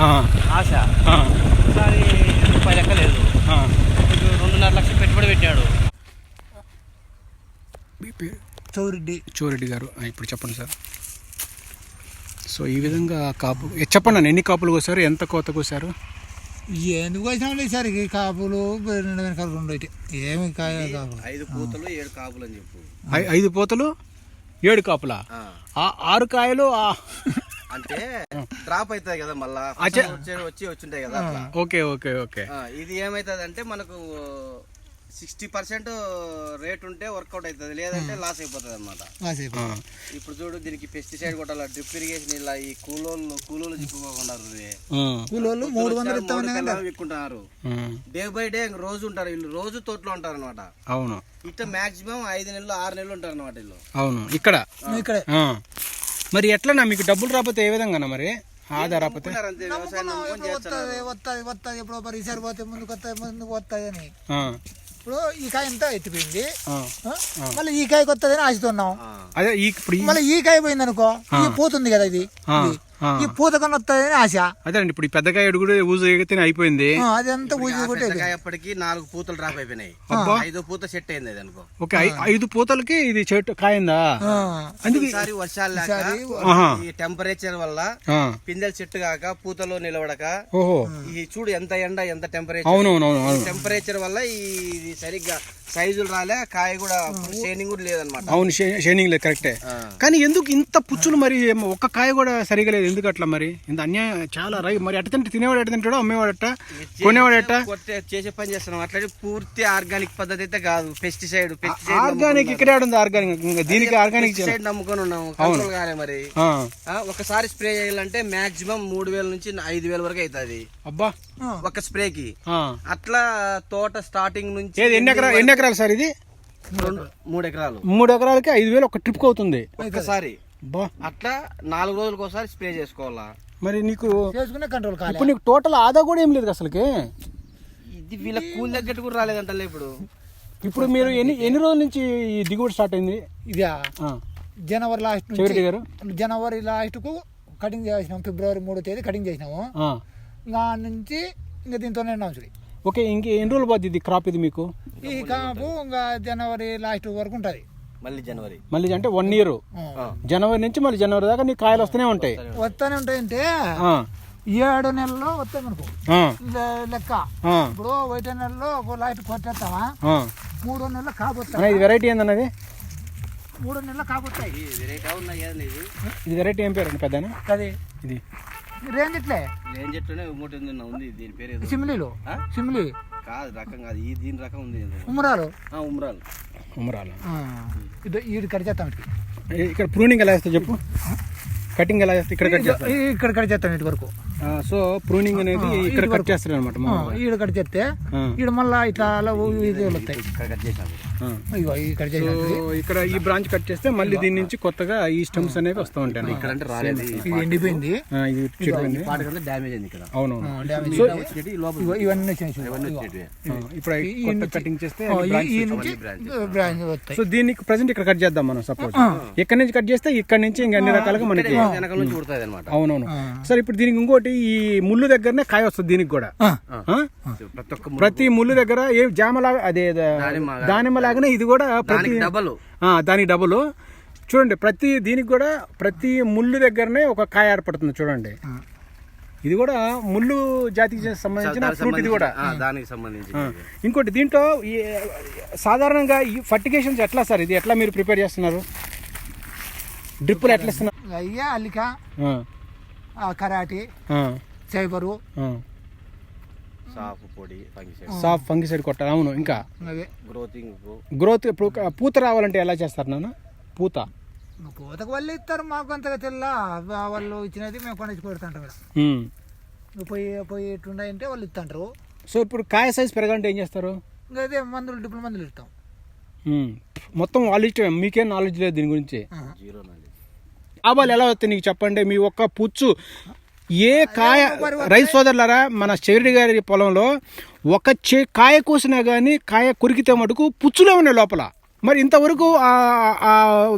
ఆ, ఆశ. ఆ, ఈసారి రూపాయి లెక్క లేదు. ఆ. ఇప్పుడు రెండున్నర లక్షలు పెట్టుబడి పెట్టాడు. చౌరెడ్డి. చోరెడ్డి గారు. ఆ, ఇప్పుడు చెప్పండి సార్. సో ఈ విధంగా కాపు ఏ, చెప్పండి అన్న ఎన్ని కాపులు కోసారు? ఎంత కోత కోసారు? ఎందుకు వచ్చినాం ఈసారికి కాపులు రెండు వెనకాల రెండు అయితే. ఏమి కాయ కాపులు? ఐదు పూతలు ఏడు కాపులు అని చెప్పు. ఐ- ఐదు పోతలు ఏడు కాపులా? ఆ, ఆరు కాయలు ఆ, అంటే డ్రాప్ అవుతుంది కదా మళ్ళా. వచ్చి వచ్చి వచ్చింటాయి కదా అట్లా. Okay okay okay. ఇది ఏమైతుంది అంటే మనకు సిక్స్టీ పర్సెంట్ రేట్ ఉంటే వర్కౌట్ అవుతుంది. లేదంటే లాస్ అయిపోతుంది అనమాట ఇప్పుడు చూడు దీనికి పెస్టిసైడ్ కొట్టాల డ్రిప్ ఇరిగేషన్ ఇలా ఈ కూలోళ్ళు కూలోళ్ళు చిక్కుకోకుండా ఆ, డే బై డే రోజు ఉంటారు వీళ్ళు రోజు తోటలో ఉంటారు అనమాట అవును. ఇట్లా మాక్సిమం ఐదు నెలలు ఆరు నెలలు ఉంటారు అనమాట వీళ్ళు. అవును. ఇక్కడ? ఇక్కడే. మరి ఎట్లనా మీకు డబ్బులు రాకపోతే ఏ విధంగా మరి? ఆదా రాకపోతే? వస్తుంది వస్తుంది ఎప్పుడో పరి ఈసారి పోతే ముందుకు వస్తుంది ముందుకు వస్తుంది అని. ఇప్పుడు ఈ కాయ ఎంత ఎత్తిపోయింది? మళ్ళీ ఈ కాయకి వస్తుంది అని ఆశతున్నాం ఆ. అదే ఈ ఇప్పుడు మళ్ళీ ఈ కాయ పోయింది అనుకో పూతుంది కదా ఇది. ఈ పూత కన్నా వస్తుంది అని ఆశ. అదే అండి ఇప్పుడు ఈ పెద్దకాయ అడుగుడు ఊజు ఎగితేనే అయిపోయింది. అదంతా పెద్దకాయ అప్పటికి నాలుగు పూతలు డ్రాప్ అయిపోయినాయి. ఐదో పూత సెట్ అయింది అది అనుకో. ఓకే ఐదు పూతలకి ఇది చెట్టు కాయిందా? ఆ. అందుకే ఈసారి వర్షాలు లేక. ఈ టెంపరేచర్ వల్ల పిందెలు చెట్టు కాక పూతలో నిలబడక ఓహో. ఈ చూడు ఎంత ఎండ ఎంత టెంపరేచర్ అవునవునవును అవును. టెంపరేచర్ వల్ల ఈ ఇది సరిగ్గా సైజులు రాలే కాయ కూడా షైనింగ్ కూడా లేదనమాట అవును షైనింగ్ లేదు కరెక్టే. కానీ ఎందుకు ఇంత పుచ్చులు మరి ఒక్క కాయ కూడా సరిగా లేదు ఎందుకు అట్లా మరి? ఇంత అన్యాయం చాలా రై మరి ఎట్ట తింటే తినేవాడు ఎట్ట తింటాడో అమ్మేవాడు ఎట్ట కొనేవాడు ఎట్ట? కొట్టే చేసే పని చేస్తున్నాం. అట్లనే పూర్తి ఆర్గానిక్ పద్ధతి అయితే కాదు. పెస్టిసైడ్ ఆర్గానిక్ ఇక్కడే ఉంది ఆర్గానిక్. ఇంకా దీనికి ఆర్గానిక్. పెస్టిసైడ్ నమ్ముకొని ఉన్నాము. కంట్రోల్ కాలే మరి. ఒకసారి స్ప్రే చేయాలంటే మాక్సిమం మూడు వేల నుంచి ఐదు వేల వరకు అవుతుంది. అబ్బా. ఒక స్ప్రేకి. అట్లా తోట స్టార్టింగ్ నుంచి ఎన్ని ఎకరాలు ఎన్ని ఎకరాలు సార్ ఇది? రెండు మూడు ఎకరాలు. మూడు ఎకరాలకి ఐదు వేలు ఒక ట్రిప్కి అవుతుంది. ఒక్కసారి. అబ్బా అట్లా నాలుగు రోజులకు ఒకసారి స్ప్రే చేసుకోవాలా? మరి నీకు చేసుకునే కంట్రోల్ కాలే. ఇప్పుడు నీకు టోటల్ ఆదా కూడా ఏం లేదు అసలుకి. ఇది వీళ్ళ కూలి తగ్గట్టు కూడా రాలేదంటలే ఇప్పుడు. ఇప్పుడు మీరు ఎన్ని ఎన్ని రోజుల నుంచి ఈ దిగుబడి స్టార్ట్ అయింది? ఇది? ఆ, జనవరి లాస్ట్ నుంచి గారు. జనవరి లాస్ట్కు కటింగ్ చేసినాం ఫిబ్రవరి మూడో తేదీ కటింగ్ చేసినాము. ఆ. ఇంకా ఆ నుంచి ఇంకా దీంతోనే ఉన్నాం చూడి. ఓకే ఇంక ఎన్ని రోజులు పోతుంది ఇది క్రాప్ ఇది మీకు? ఈ కాపు ఇంకా జనవరి లాస్ట్ వరకు ఉంటుంది. మళ్ళీ జనవరి. మళ్ళీ అంటే వన్ ఇయర్ జనవరి నుంచి మళ్ళీ జనవరి దాకా నీకు కాయలు వస్తూనే ఉంటాయి. వస్తానే ఉంటాయంటే ఆ, ఏడు నెలల్లో వస్తాయి మనకు. లెక్క. ఇప్పుడు ఒకటో నెలలో ఒక లాస్ట్ కొట్టేస్తామా ఆ. మూడో నెలలో కాపుతాయి ఇది వెరైటీ ఏందన్నది? మూడో నెలలో ఏదన్నా ఇది ఇది వెరైటీ ఏం పేరు అండి పెద్దనా అది ఇది. రేంజ్ ఇట్లే ఏం చెట్టునే ఇంకోటి ఉంది నా ఉంది దీని పేరు ఏదో సిమ్లీలు? ఆ? సిమ్లీ? కాదు రకం కాదు ఈ దీని రకం ఉంది ఏదో. ఉమ్మరాలు ఆ, ఉమ్రాలు. ఉమరాల. ఆ, ఇది ఈడు కట్ చేస్తాం ఇటు ఇక్కడ ప్రూనింగ్ ఎలా చేస్తా చెప్పు? కటింగ్ ఎలా చేస్తా? ఇక్కడ కట్ చేస్తా. ఇక్కడ కట్ చేస్తాం ఇటు వరకు. సో ప్రూనింగ్ అనేది ఇక్కడ కట్ చేస్తారు అనమాట ఈడు కట్ చేస్తే ఈడు మళ్ళా ఇట్లా అలా ఊ- ఇది వస్తాయి. ఇక్కడ కట్ ఇగో ఈ కట్ సో చేసిన ఇక్కడ ఈ బ్రాంచ్ కట్ చేస్తే మళ్ళీ దీని నుంచి కొత్తగా ఈ స్టెమ్స్ అనేవి వస్తూ ఉంటాయి. ఇక్కడ అంటే రాలేదు. ఇది ఎండిపోయింది. ఆ, ఇది చెడిపోయింది. పాటకంటే డ్యామేజ్ అయింది ఇక్కడ. డ్యామేజ్ సో ఇవన్నీ ఇప్పుడు కటింగ్ చేస్తే సో దీనికి ప్రజెంట్ ఇక్కడ కట్ చేద్దాం మనం సపోజ్ ఇక్కడ నుంచి కట్ చేస్తే ఇక్కడ నుంచి ఇంకా అన్ని రకాలుగా మనకి అవునవును. సరే ఇప్పుడు దీనికి ఇంకోటి ఈ ముళ్ళు దగ్గరనే కాయ వస్తుంది దీనికి కూడా? ప్రతి ఒక్క ప్రతి ముళ్ళు దగ్గర ఏ జామలాగా అదే దానిమ్మ లాగానే ఇది కూడా ప్రతి దానికి డబల్. ఆ, దానికి డబుల్. చూడండి ప్రతి దీనికి కూడా ప్రతి ముళ్ళు దగ్గరనే ఒక కాయ ఏర్పడుతుంది చూడండి. ఇది కూడా ముళ్ళు జాతికి సంబంధించిన ఫ్రూట్ ఇది కూడా. దానికి సంబంధించి. ఇంకోటి దీంట్లో ఈ సాధారణంగా ఈ ఫర్టిగేషన్స్ ఎట్లా సార్ ఇది? ఎట్లా మీరు ప్రిపేర్ చేస్తున్నారు? డ్రిప్పులు ఎట్లా ఇస్తున్నారు? అయ్యా అల్లిక కరాటి ఆ. సాఫ్ పొడి ఫంగిసైడ్ సాఫ్ ఫంగిసైడ్ కొట్టాలి అవును ఇంకా. గ్రోతింగ్ గ్రోత్ ఇప్పుడు పూత రావాలంటే ఎలా చేస్తారు నాన్న? పూత. పూతకు వాళ్ళు ఇస్తారు మాకు అంతగా తెల్లా. వాళ్ళు ఇచ్చినది మేము కొనేసి కొడుతుంటాం ఇక్కడ. పోయి పోయి ఎట్లుండే వాళ్ళు ఇస్తుంటారు సో ఇప్పుడు కాయ సైజ్ పెరగాలంటే ఏం చేస్తారు? ఇంకా అదే మందులు డిప్పుల మందులు ఇస్తాం. మొత్తం వాళ్ళు ఇష్టం మీకేం నాలెడ్జ్ లేదు దీని గురించి. జీరో నాలెడ్జ్ లాభాలు ఎలా వస్తాయి నీకు చెప్పండి? మీ ఒక్క పుచ్చు. ఏ కాయ రైతు సోదరులారా మన చెవిరెడ్డి గారి పొలంలో ఒక చే కాయ కోసినా కానీ కాయ కురికితే మటుకు పుచ్చులే ఉన్నాయి లోపల. మరి ఇంతవరకు ఆ-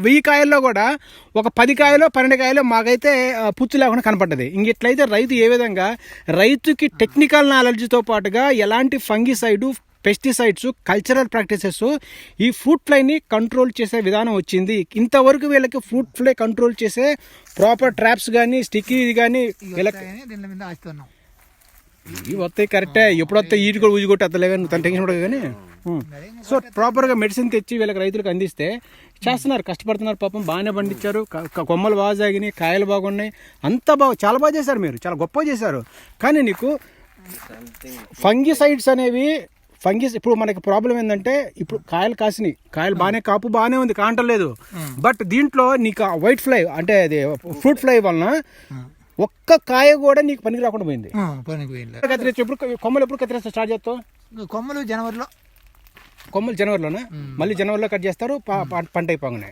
వెయ్యి కాయల్లో కూడా ఒక పది కాయలు పన్నెండు కాయలు మాకైతే పుచ్చు లేకుండా కనపడ్డది. ఇంకెట్లయితే రైతు ఏ విధంగా రైతుకి టెక్నికల్ నాలెడ్జ్తో పాటుగా ఎలాంటి ఫంగిసైడ్ పెస్టిసైడ్స్ కల్చరల్ ప్రాక్టీసెస్ ఈ ఫ్రూట్ ఫ్లైని కంట్రోల్ చేసే విధానం వచ్చింది. ఇంతవరకు వీళ్ళకి ఫ్రూట్ ఫ్లై కంట్రోల్ చేసే ప్రాపర్ ట్రాప్స్ కానీ స్టిక్కీ కానీ వీళ్ళకి వస్తాయని దీని మీద ఆస్తున్నాం ఇవి వస్తాయి కరెక్టే. ఎప్పుడు వస్తాయి ఈటి కూడా ఊజి కొట్టి వస్తలే కానీ తను టెన్షన్ పడదు కానీ. సో ప్రాపర్గా మెడిసిన్ తెచ్చి వీళ్ళకి రైతులకు అందిస్తే చేస్తున్నారు కష్టపడుతున్నారు పాపం. బాగానే పండించారు. కొమ్మలు బాగా సాగినాయి కాయలు బాగున్నాయి. అంతా బాగా చాలా బాగా చేశారు మీరు. చాలా గొప్ప చేశారు. కానీ నీకు ఫంగిసైడ్స్ అనేవి ఫంగిస్ ఇప్పుడు మనకి ప్రాబ్లం ఏంటంటే ఇప్పుడు కాయలు కాసినాయి. కాయలు బాగానే కాపు బాగానే ఉంది కాంటలేదు బట్ దీంట్లో నీకు వైట్ ఫ్లై అంటే అది ఫ్రూట్ ఫ్లై వలన ఒక్క కాయ కూడా నీకు పనికి రాకుండా పోయింది. ఆ, పనికి పోయింది. కత్తిరించు ఎప్పుడు కొమ్మలు ఎప్పుడు కత్తిరిస్తా స్టార్ట్ చేస్తావు? కొమ్మలు జనవరిలో కొమ్మలు జనవరిలోనా? మళ్ళీ జనవరిలో కట్ చేస్తారు పంట అయిపోగానే.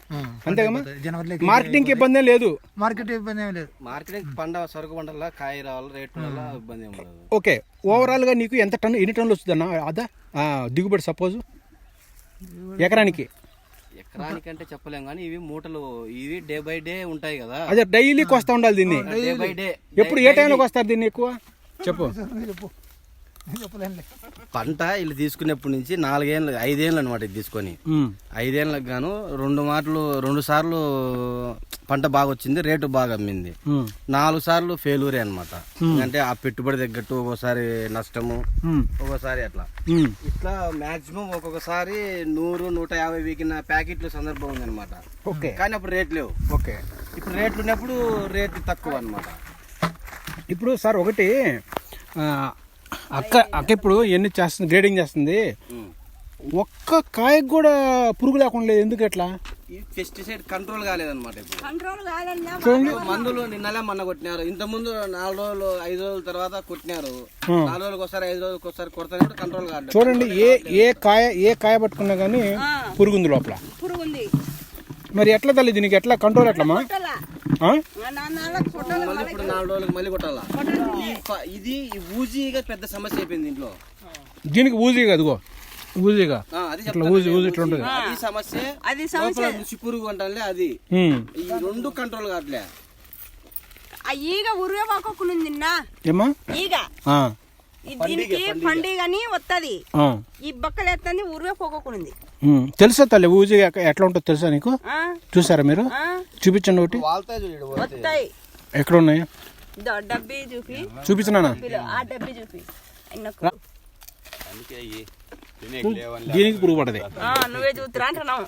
జనవరిలో మార్కెటింగ్కి ఇబ్బంది లేదు. మార్కెట్ ఇబ్బంది ఏం లేదు. మార్కెటింగ్ పంట సరుకు పంటల కాయ రావాలి రేటు ఇబ్బంది ఏం లేదు. ఓకే ఓవరాల్గా నీకు ఎంత టన్ను ఎన్ని టన్నులు వస్తుందన్న అదా? ఆ, దిగుబడి సపోజ్. ఎకరానికి? ఎకరానికంటే చెప్పలేం కానీ ఇవి మూటలు ఇవి డే బై డే ఉంటాయి కదా. అదే డైలీకి వస్తూ ఉండాలి దీన్ని. డే బై డే ఎప్పుడు ఏ టైంలోకి వస్తారు దీన్ని ఎక్కువ? చెప్పు. చెప్పు. పంట వీళ్ళు తీసుకునేప్పటి నుంచి నాలుగేళ్ళు ఐదేళ్ళు అనమాట ఇది తీసుకొని. ఐదేళ్ళకి గాను రెండు మాటలు రెండు సార్లు పంట బాగా వచ్చింది రేటు బాగా అమ్మింది. నాలుగు సార్లు ఫెయిల్యూరే అనమాట అంటే ఆ పెట్టుబడి తగ్గట్టు ఒక్కోసారి నష్టము ఒక్కోసారి అట్లా. ఇట్లా మాక్సిమం ఒక్కొక్కసారి నూరు నూట యాభై వీకిన ప్యాకెట్లు సందర్భం ఉంది అనమాట ఓకే. కానీ అప్పుడు రేట్ లేవు. ఓకే. ఇప్పుడు రేట్లు ఉన్నప్పుడు రేట్ తక్కువ అనమాట ఇప్పుడు సార్ ఒకటి అక్క అక్క ఇప్పుడు ఎన్ని చేస్తుంది గ్రేడింగ్ చేస్తుంది? ఒక్క కాయకు కూడా పురుగు లేకుండా లేదు ఎందుకు ఎట్లా ఈ పెస్టిసైడ్ కంట్రోల్ కాలేదన్నమాట ఇప్పుడు. కంట్రోల్ కాదన్నా చూడండి మందులు నిన్నలే మొన్న కొట్టినారు. ఇంత ముందు నాలుగు రోజులు ఐదు రోజుల తర్వాత కొట్టినారు. నాలుగు రోజులకు ఒకసారి ఐదు రోజులకు ఒకసారి కొడతానే కూడా కంట్రోల్ కాలేదు చూడండి ఏ ఏ కాయ ఏ కాయ పట్టుకున్నా కానీ పురుగు ఉంది లోపల. పురుగు ఉంది మరి ఎట్లా తల్లి దీనికి? ఎట్లా? కంట్రోల్ ఎట్లమ్మా? కొట్టాలా ఆ? నా నాన్నకు కొట్టాలి మళ్ళీ ఇప్పుడు నాలుగు రోజులకు మళ్ళీ కొట్టాలా ఈ ఫ- ఇది ఊజీగా. పెద్ద సమస్య. అయిపోయింది ఇంట్లో దీనికి ఊజీగా అదిగో ఊజీగా ఇట్లా ఊజీ నేను, ఊజీ ఇట్లా ఉంటుంది ఊజీ. అది సమస్య అది. ఈ రెండు కంట్రోల్ కావట్లే ఆ. ఈగ ఈ దీనికి పండుగని వత్తది. ఆ. ఈ బక్కలు ఎత్తంది ఉరువే పోకోకునుంది. తెలుసా తల్లి ఎక్క- ఎట్లా ఉంటుందో తెలుసా నీకు? ఆ, చూసారా మీరు? ఆ, చూపించండి ఒకటి ఎక్కడ ఉన్నాయి ద- డబ్బీ చూపి. చూపించినానా? డబ్బీలో ఆ డబ్బీ చూపి. ఆయనకు. దీనికి పురుగు పడది. ఆ, నువ్వే చూతురా అంటున్నావు.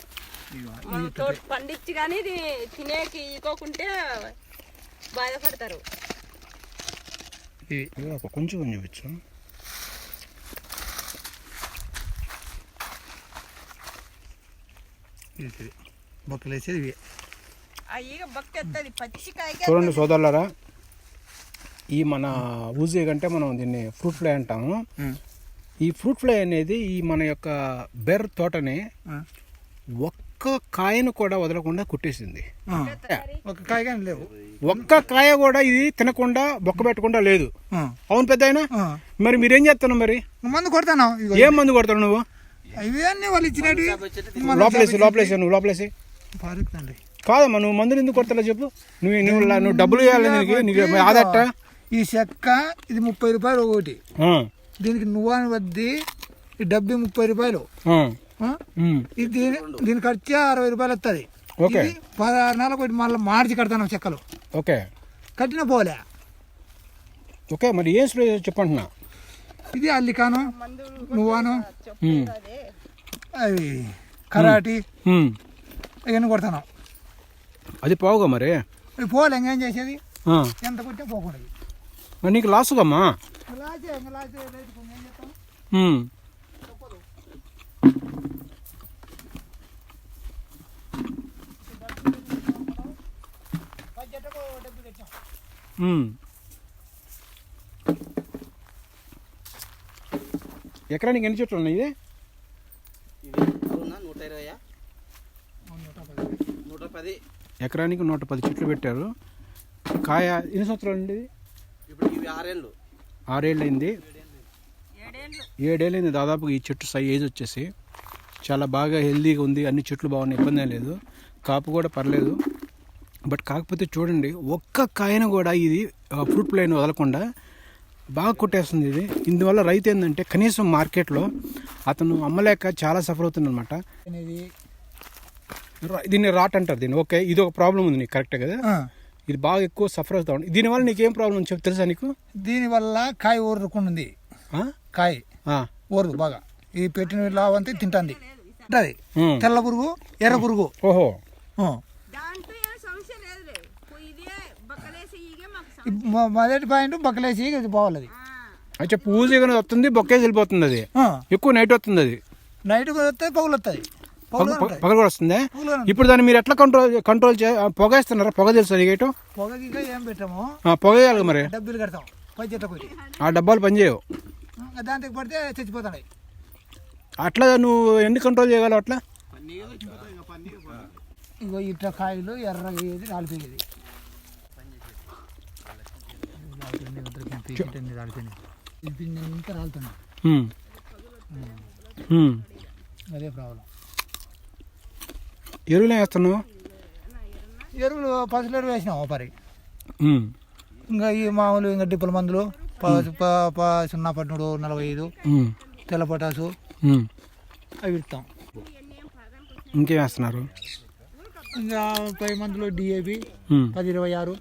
మనం తోట పండించి కానీ ఇది తినేకి ఇకోకుంటే బాధపడతారు. కొంచెం కొంచెం చూపించు బొక్కలు వేసేది ఇవి చూడండి సోదరులారా ఈ మన ఊజీ కంటే మనం దీన్ని ఫ్రూట్ ఫ్లై అంటాము ఈ ఫ్రూట్ ఫ్లై అనేది ఈ మన యొక్క బెర్ తోటని. ఒక్క కాయను కూడా వదలకుండా కుట్టేసింది. ఒక కాయ కానీ లేవు ఒక్క కాయ కూడా ఇది తినకుండా బొక్క పెట్టకుండా లేదు. అవును పెద్ద. మరి మీరేం చేస్తున్నావు మరి మందు కొడతాను ఏం మందు కొడతావు నువ్వు వాళ్ళు ఇచ్చినట్టు లోపలేసి లోపలేసి నువ్వు లోపలేసి కాదమ్మా నువ్వు మందులు ఎందుకు కొడతావు చెప్పు. నువ్వు నువ్వు నువ్వు డబ్బులు ఇవ్వాలి నీకు నీకు ఆదట్ట ఈ చెక్క ఇది ముప్పై రూపాయలు ఒకటి. దీనికి నువ్వాని వద్ది ఈ డబ్బి ముప్పై రూపాయలు? ఇది దీని దీని ఖర్చు అరవై రూపాయలు వస్తుంది ఓకే. పదహారు నెలలకు ఒకటి మళ్ళీ మార్చి కడతాను చెక్కలు. ఓకే. కట్టిన పోలే. ఓకే మరి ఏం స్ప్రే చెప్పంటున్నా? ఇది అల్లికాను నువ్వాను? అవి కరాటి ఇవన్నీ కొడతాను. అది పోవుగా మరి? పోలే ఇంకేం చేసేది. ఎంత కొట్టే పోకుండా మరి నీకు లాసుగమ్మా లాసే ఇంకా లాసే రైతుకు ఏం చేస్తాం ఉమ్. బడ్జెట్కు డబ్బు తెచ్చాం ఉమ్. ఎకరానికి ఎన్ని చెట్లు ఉన్నాయి? ఇది నూట ఇరవై నూట పది. ఎకరానికి నూట పది చెట్లు పెట్టారు. కాయ ఎన్ని సంవత్సరాలు అండి ఇప్పుడు ఇవి ఆరేళ్ళు. ఆరేళ్ళు అయింది ఏడేళ్ళు ఏడేళ్ళైంది. దాదాపుగా ఈ చెట్టు సై ఏజ్ వచ్చేసి చాలా బాగా హెల్దీగా ఉంది. అన్ని చెట్లు బాగున్నాయి. ఇబ్బంది లేదు. కాపు కూడా పర్లేదు. బట్ కాకపోతే చూడండి ఒక్క కాయను కూడా ఇది ఫ్రూట్ ప్లైన్ వదలకుండా బాగా కొట్టేస్తుంది ఇది. ఇందువల్ల రైతు ఏంటంటే కనీసం మార్కెట్లో అతను అమ్మలేక చాలా సఫర్ అవుతుందన్నమాట. అనేది రా- దీన్ని రాట్ అంటారు దీన్ని. ఓకే ఇది ఒక ప్రాబ్లం ఉంది నీకు కరెక్టే కదా? ఇది బాగా ఎక్కువ సఫర్ అవుతా ఉంది. దీనివల్ల నీకేం ప్రాబ్లం ఉంది? చెప్పు తెలుసా నీకు? దీనివల్ల కాయ ఊరుకుంది ఆ? కాయ. ఊరదు బాగా. ఈ పెట్టిన లావంతా తింటుంది. తెల్ల పురుగు ఎర్ర పురుగు. ఓహో ఆ. దాంట్లో ఏం సమస్య లేదులే ఇదే బక్కలేసి ఇగే మాకు ఈ సమస్య మొ- మొదటి పాయింట్ బక్కలేసి పోవాలి అది అయితే పూజగా వస్తుంది బొక్కేసి వెళ్ళిపోతుంది అది. ఎక్కువ నైట్ వస్తుంది అది. నైట్ కూడా వస్తాయి పగులు వస్తాయి. పగులు పగ- పగ- కూడా వస్తుందా? ఇప్పుడు దాన్ని మీరు ఎట్లా కంట్రోల్ కంట్రోల్ చే పొగ వేస్తున్నారా? పొగ తెలుసు నీకేటో ఇంకా ఏం పెట్టాము? ఆ, పొగ వేయాలి మరి. డబ్బులు కడతాం. ఆ డబ్బాలు పనిచేయవు దాంతో పడితే చచ్చిపోతున్నాయి అట్లా నువ్వు ఎన్ని కంట్రోల్ చేయగలవు అట్లా? ఇగో ఇట్లా కాయలు ఎర్రగా ఏది ఇంకా రాలుతున్నాయి ఉమ్. ఉమ్. అదే ప్రాబ్లం ఎరువులు వేస్తున్నావు ఎరువులు పసులు ఎరువు వేసినాం ఓ పరి. ఇంకా ఈ మామూలు ఇంకా డిప్పుల మందులు సున్నా పట్టినడు నలభై ఐదు. తెల్ల పొటాసు. అవి ఇస్తాం ఇంకేం వేస్తున్నారు ఇంకా పై మందులు డిఏపి. పది ఇరవై ఆరు.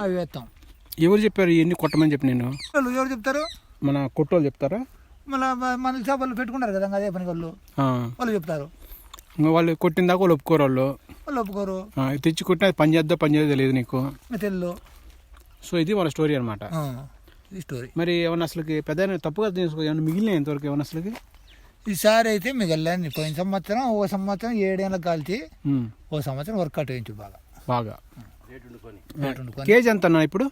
అవి వేస్తాం ఎవరు చెప్పారు ఇవన్నీ కొట్టమని చెప్పి నేను? వాళ్ళు ఎవరు చెప్తారు? మన కొట్టోళ్ళు చెప్తారా? మళ్ళీ మన చేపలు పెట్టుకుంటారు కదా అదే పని వాళ్ళు. వాళ్ళు చెప్తారు. ఇంకా వాళ్ళు కొట్టిన దాకా వాళ్ళు ఒప్పుకోరు వాళ్ళు. వాళ్ళు ఒప్పుకోరు. తెచ్చి కొట్టిన పని చేద్దా పని చేయదో తెలియదు నీకు. తెల్లు. సో ఇది వాళ్ళ స్టోరీ అనమాట స్టోరీ. మరి ఏమన్నా అసలుకి పెద్ద తప్పుగా తీసుకో ఏమన్నా మిగిలినాయి ఇంతవరకు ఏమన్నా అసలుకి? ఈసారి అయితే మిగల్లని పోయిన సంవత్సరం ఓ సంవత్సరం ఏడేళ్ళకి కాల్చి. ఓ సంవత్సరం వర్కౌట్ వేయించు బాగా. బాగా. కేజీ ఎంత ఇప్పుడు?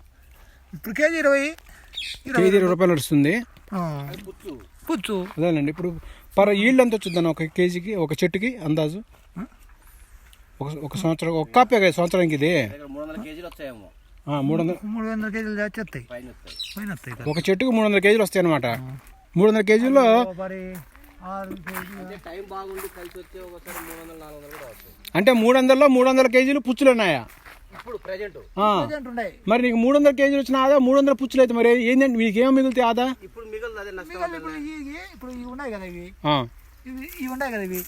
ఇప్పుడు కేజీ ఇరవై ఇరవై కేజీ ఇరవై రూపాయలు వస్తుంది ఆ, పుచ్చు. అదేనండి ఇప్పుడు పర్ ఈల్డ్ ఎంత వచ్చిందన్న ఒక కేజీకి ఒక చెట్టుకి అందాజు? ఒక ఒక సంవత్సరం ఒక కాపే కదా సంవత్సరానికి ఇది? మూడు వందల కేజీలు వచ్చాయేమో. ఆ, మూడు వందల మూడు వందల కేజీలు దాచి వస్తాయి. పైన వస్తాయి. ఒక చెట్టుకు మూడు వందల కేజీలు వస్తాయి అనమాట మూడు వందల కేజీల్లో అంటే మూడు వందల్లో మూడు వందల కేజీలు పుచ్చులు ఉన్నాయా? ఇప్పుడు ప్రజెంట్ ఆ. ప్రజెంట్ ఉన్నాయి. మరి నీకు మూడు వందల కేజీలు వచ్చిన ఆదా? మూడు వందల పుచ్చులు అయితే మరి ఏంటంటే మీకు ఏం మిగులుతాయి ఆదా? ఇప్పుడు ఇవి ఉన్నాయి కదా ఇవి. ఇవి ఉన్నాయి ఇవి.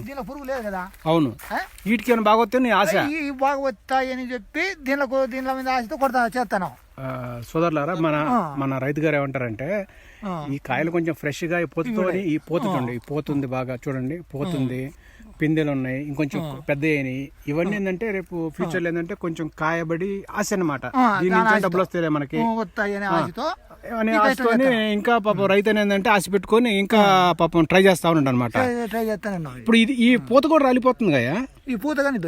దీనిలో పురుగు లేదు కదా? అవును? వీటికి ఏమైనా బాగా వస్తే నీ ఆశ? ఇవి బాగా వస్తాయి అని చెప్పి దీనిలో దీనిలో మీద ఆశతో కొడతా చేస్తాను. సోదరులారా మన. మన రైతు గారు ఏమంటారంటే. ఈ కాయలు కొంచెం ఫ్రెష్గా ఈ పోతుతోని ఈ పోతుందండి ఈ పోతుంది బాగా. చూడండి పోతుంది. పిందెలు ఉన్నాయి ఇంకొంచెం పెద్ద అయినాయి ఇవన్నీ ఏంటంటే రేపు ఫ్యూచర్లో ఏంటంటే కొంచెం కాయబడి ఆశ అనమాట దీని నుంచి. డబ్బులు వస్తాయి మనకి అనే ఆశతోని ఇంకా పాపం రైతు ఏంటంటే ఆశ పెట్టుకొని ఇంకా పాపం ట్రై చేస్తా ఉన్నాడు అనమాట ట్రై- చేస్తాను ఇప్పుడు ఇది ఈ పూత కూడా రాలిపోతుంది కదా ఈ పూత కానీ